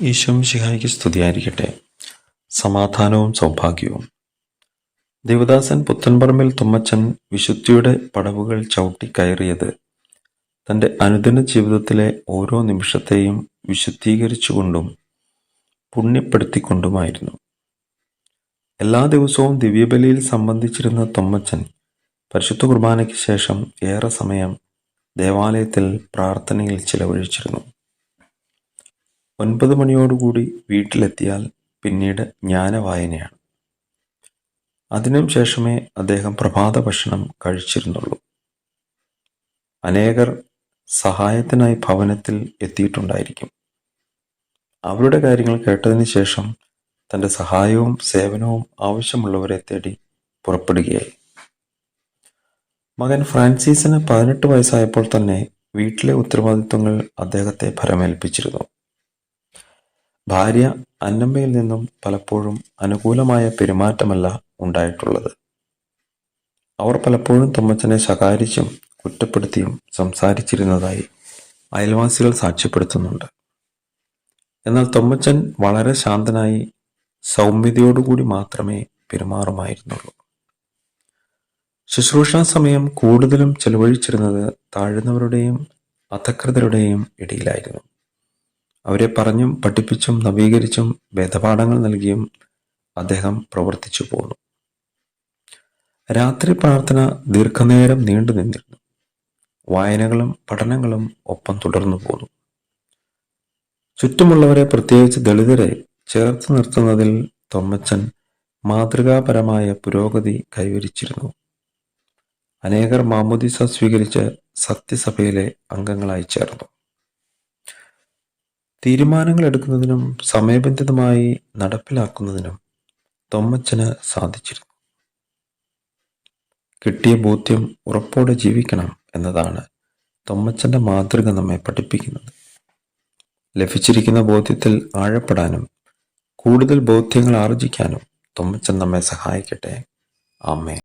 ഈശോം ശിഹായിക്ക് സ്തുതിയായിരിക്കട്ടെ. സമാധാനവും സൗഭാഗ്യവും. ദേവദാസൻ പുത്തൻപറമ്പിൽ തുമ്മച്ചൻ വിശുദ്ധിയുടെ പടവുകൾ ചവിട്ടി കയറിയത് തന്റെ അനുദിന ജീവിതത്തിലെ ഓരോ നിമിഷത്തെയും വിശുദ്ധീകരിച്ചുകൊണ്ടും പുണ്യപ്പെടുത്തിക്കൊണ്ടുമായിരുന്നു. എല്ലാ ദിവസവും ദിവ്യബലിയിൽ സംബന്ധിച്ചിരുന്ന തുമ്മച്ചൻ പരിശുദ്ധ കുർബാനയ്ക്ക് ശേഷം ഏറെ സമയം ദേവാലയത്തിൽ പ്രാർത്ഥനയിൽ ചിലവഴിച്ചിരുന്നു. ഒൻപത് മണിയോടുകൂടി വീട്ടിലെത്തിയാൽ പിന്നീട് ജ്ഞാനവായനയാണ്. അതിനും ശേഷമേ അദ്ദേഹം പ്രഭാത ഭക്ഷണം കഴിച്ചിരുന്നുള്ളൂ. അനേകർ സഹായത്തിനായി ഭവനത്തിൽ എത്തിയിട്ടുണ്ടായിരിക്കും. അവരുടെ കാര്യങ്ങൾ കേട്ടതിന് ശേഷം തന്റെ സഹായവും സേവനവും ആവശ്യമുള്ളവരെ തേടി പുറപ്പെടുകയായി. മകൻ ഫ്രാൻസിസിന് പതിനെട്ട് വയസ്സായപ്പോൾ തന്നെ വീട്ടിലെ ഉത്തരവാദിത്വങ്ങൾ അദ്ദേഹത്തെ ഭരമേൽപ്പിച്ചിരുന്നു. ഭാര്യ അന്നമ്മയിൽ നിന്നും പലപ്പോഴും അനുകൂലമായ പെരുമാറ്റമല്ല ഉണ്ടായിട്ടുള്ളത്. അവർ പലപ്പോഴും തമ്മച്ചനെ ശകാരിച്ചും കുറ്റപ്പെടുത്തിയും സംസാരിച്ചിരുന്നതായി അയൽവാസികൾ സാക്ഷ്യപ്പെടുത്തുന്നുണ്ട്. എന്നാൽ തൊമ്മച്ചൻ വളരെ ശാന്തനായി സൗമ്യതയോടുകൂടി മാത്രമേ പെരുമാറുമായിരുന്നുള്ളൂ. ശുശ്രൂഷാ സമയം കൂടുതലും ചെലവഴിച്ചിരുന്നത് താഴ്ന്നവരുടെയും അധകൃതരുടെയും ഇടയിലായിരുന്നു. അവരെ പറഞ്ഞും പഠിപ്പിച്ചും നവീകരിച്ചും വേദപാഠങ്ങൾ നൽകിയും അദ്ദേഹം പ്രവർത്തിച്ചു പോന്നു. രാത്രി പ്രാർത്ഥന ദീർഘനേരം നീണ്ടു നിന്നിരുന്നു. വായനകളും പഠനങ്ങളും ഒപ്പം തുടർന്നു പോന്നു. ചുറ്റുമുള്ളവരെ പ്രത്യേകിച്ച് ദളിതരെ ചേർത്ത് നിർത്തുന്നതിൽ തൊമ്മച്ചൻ മാതൃകാപരമായ പുരോഗതി കൈവരിച്ചിരുന്നു. അനേകർ മാമുദിസ സ്വീകരിച്ച് സത്യസഭയിലെ അംഗങ്ങളായി ചേർന്നു. തീരുമാനങ്ങൾ എടുക്കുന്നതിനും സമയബന്ധിതമായി നടപ്പിലാക്കുന്നതിനും തൊമ്മച്ചന് സാധിച്ചിരുന്നു. കിട്ടിയ ബോധ്യം ഉറപ്പോടെ ജീവിക്കണം എന്നതാണ് തൊമ്മച്ചന്റെ മാതൃക നമ്മെ പഠിപ്പിക്കുന്നത്. ലഭിച്ചിരിക്കുന്ന ബോധ്യത്തിൽ ആഴപ്പെടാനും കൂടുതൽ ബോധ്യങ്ങൾ ആർജിക്കാനും തൊമ്മച്ചൻ നമ്മെ സഹായിക്കട്ടെ. ആമേ